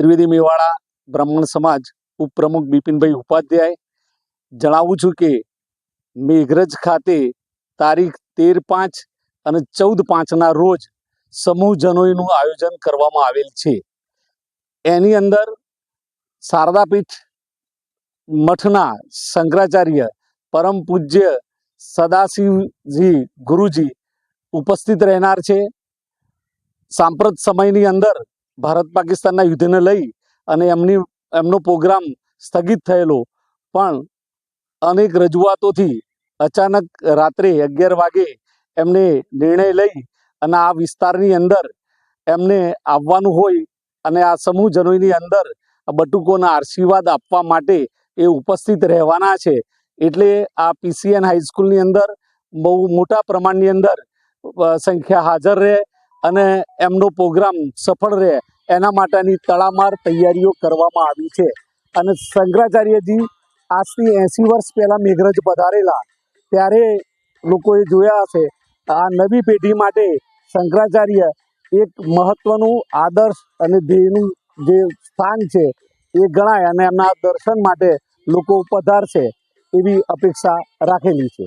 ત્રિવેદી મેવાડા બ્રાહ્મણ સમાજ ઉપપ્રમુખ બિપિનભાઈ ઉપાધ્યાય જણાવું છું કે મેઘરજ ખાતે તારીખ તેર પાંચ અને ચૌદ પાંચના રોજ સમૂહજનોઈનું આયોજન કરવામાં આવેલ છે. એની અંદર શારદાપીઠ મઠના શંકરાચાર્ય પરમ પૂજ્ય સદાશિવજી ગુરુજી ઉપસ્થિત રહેનાર છે. સાંપ્રત સમયની અંદર ભારત પાકિસ્તાનના યુદ્ધને લઈ અને એમની, એમનો પ્રોગ્રામ સ્થગિત થયેલો. પણ અનેક રજૂઆતોથી અચાનક રાત્રે અગિયાર વાગે એમને નિર્ણય લઈ અને આ વિસ્તારની અંદર એમને આવવાનું હોય અને આ સમૂહ જનોઈની અંદર બટુકોના આશીર્વાદ આપવા માટે એ ઉપસ્થિત રહેવાના છે. એટલે આ પીસીએન હાઈસ્કૂલની અંદર બહુ મોટા પ્રમાણની અંદર સંખ્યા હાજર રહે અને એમનો પ્રોગ્રામ સફળ રહે, એના માટેની તડામાર તૈયારીઓ કરવામાં આવી છે. અને શંકરાચાર્યજી આજથી એંસી વર્ષ પહેલાં મેઘરજ પધારેલા, ત્યારે લોકોએ જોયા હશે, આ નવી પેઢી માટે શંકરાચાર્ય એક મહત્વનું આદર્શ અને ધ્યેયનું જે સ્થાન છે, એ ગણાય અને એમના દર્શન માટે લોકો પધારશે એવી અપેક્ષા રાખેલી છે.